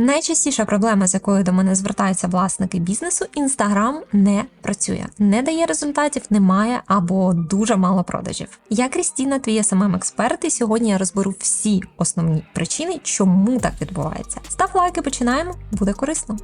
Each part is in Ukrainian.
Найчастіша проблема, з якою до мене звертаються власники бізнесу, інстаграм не працює, не дає результатів, немає або дуже мало продажів. Я Крістіна, твій смм експерт, і сьогодні я розберу всі основні причини, чому так відбувається. Став лайк і починаємо, буде корисно.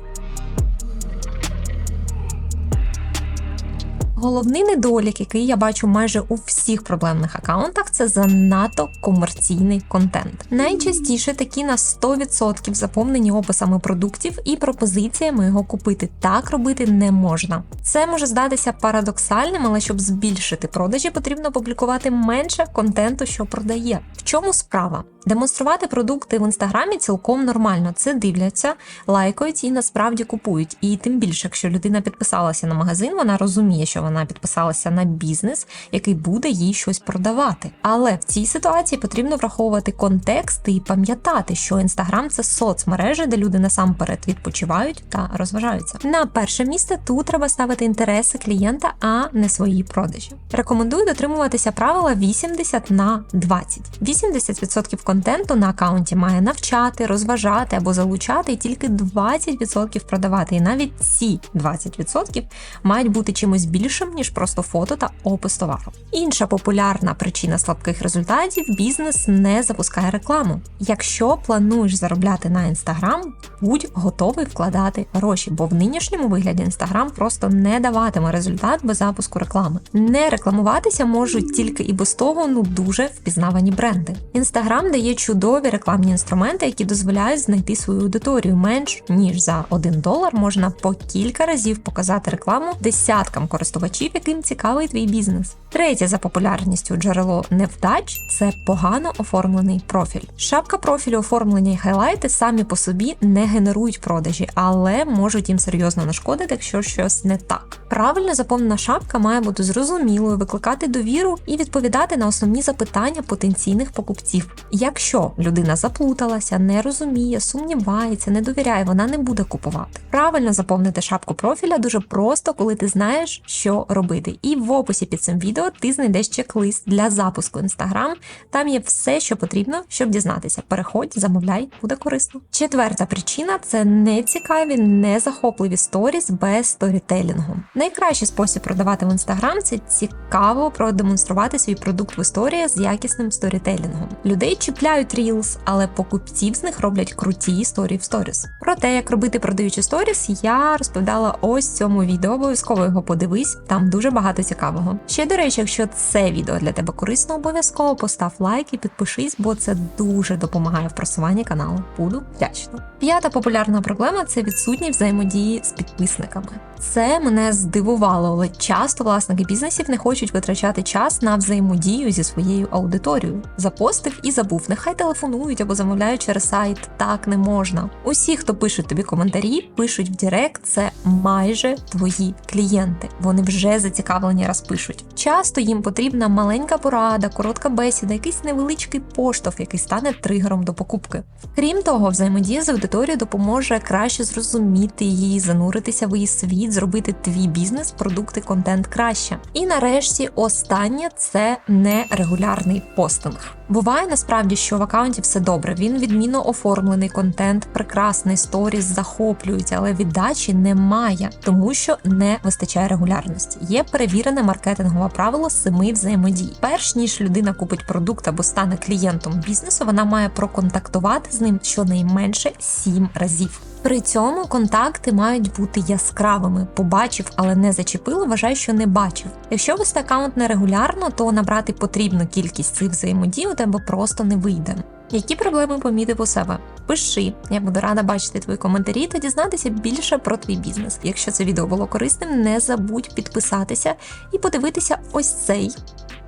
Головний недолік, який я бачу майже у всіх проблемних аккаунтах, це занадто комерційний контент. Найчастіше такі на 100% заповнені описами продуктів і пропозиціями його купити. Так робити не можна. Це може здатися парадоксальним, але щоб збільшити продажі, потрібно публікувати менше контенту, що продає. В чому справа? Демонструвати продукти в інстаграмі цілком нормально. Це дивляться, лайкають і насправді купують. І тим більше, якщо людина підписалася на магазин, вона розуміє, що вона підписалася на бізнес, який буде їй щось продавати. Але в цій ситуації потрібно враховувати контекст і пам'ятати, що інстаграм це соцмережа, де люди насамперед відпочивають та розважаються. На перше місце тут треба ставити інтереси клієнта, а не свої продажі. Рекомендую дотримуватися правила 80 на 20. 80% контенту на аккаунті має навчати, розважати або залучати, і тільки 20% продавати. І навіть ці 20% мають бути чимось більшим, ніж просто фото та опис товару. Інша популярна причина слабких результатів бізнес не запускає рекламу. Якщо плануєш заробляти на інстаграм, будь готовий вкладати гроші, бо в нинішньому вигляді інстаграм просто не даватиме результат без запуску реклами. Не рекламуватися можуть тільки і без того ну дуже впізнавані бренди. Інстаграм дає чудові рекламні інструменти, які дозволяють знайти свою аудиторію менш ніж за 1 долар можна по кілька разів показати рекламу десяткам користувачів, яким цікавий твій бізнес. Третє за популярністю джерело невдач це погано оформлений профіль. Шапка профілю оформлення і хайлайти самі по собі не генерують продажі, але можуть їм серйозно нашкодити, якщо щось не так. Правильно заповнена шапка має бути зрозумілою, викликати довіру і відповідати на основні запитання потенційних покупців. Якщо людина заплуталася, не розуміє, сумнівається, не довіряє, вона не буде купувати. Правильно заповнити шапку профіля дуже просто, коли ти знаєш, що робити. І в описі під цим відео ти знайдеш чек-лист для запуску Instagram. Там є все, що потрібно, щоб дізнатися. Переходь, замовляй, буде корисно. Четверта причина це нецікаві, незахопливі сторіс без сторітелінгу. Найкращий спосіб продавати в Instagram – це цікаво продемонструвати свій продукт в історії з якісним сторітелінгом. Людей чіпляють Reels, але покупців з них роблять круті історії в сторіс. Про те, як робити продаючі сторіс, я розповідала ось цьому відео. Обов'язково його подивись, там дуже багато цікавого. Ще до речі, якщо це відео для тебе корисно, обов'язково постав лайк і підпишись, бо це дуже допомагає в просуванні каналу. Буду вдячна. П'ята популярна проблема це відсутність взаємодії з підписниками. Це мене здивувало, але часто власники бізнесів не хочуть витрачати час на взаємодію зі своєю аудиторією. Запостив і забув. Нехай телефонують або замовляють через сайт. Так не можна. Усі, хто пишуть тобі коментарі, пишуть в Директ, це майже твої клієнти. Вони вже зацікавлені раз пишуть. Часто їм потрібна маленька порада, коротка бесіда, якийсь невеличкий поштовх, який стане тригером до покупки. Крім того, взаємодія з аудиторією допоможе краще зрозуміти її, зануритися в її світ, зробити твій бізнес, продукти, контент краще. І нарешті останнє це нерегулярний постинг. Буває насправді, що в аккаунті все добре. Він відмінно оформлений контент, прекрасний сторіс, захоплюють, але віддачі немає, тому що не вистачає регулярності. Є перевірене маркетингове правило семи взаємодій. Перш ніж людина купить продукт або стане клієнтом бізнесу, вона має проконтактувати з ним щонайменше сім разів. При цьому контакти мають бути яскравими. Побачив, але не зачепило, вважай, що не бачив. Якщо вести аккаунт нерегулярно, то набрати потрібну кількість цих взаємодій у тебе просто не вийде. Які проблеми помітив у себе? Пиши, я буду рада бачити твої коментарі та дізнатися більше про твій бізнес. Якщо це відео було корисним, не забудь підписатися і подивитися ось цей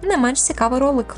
не менш цікавий ролик.